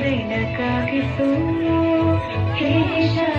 ಬೆಳಕಾಗಿಸು ಕೇಶ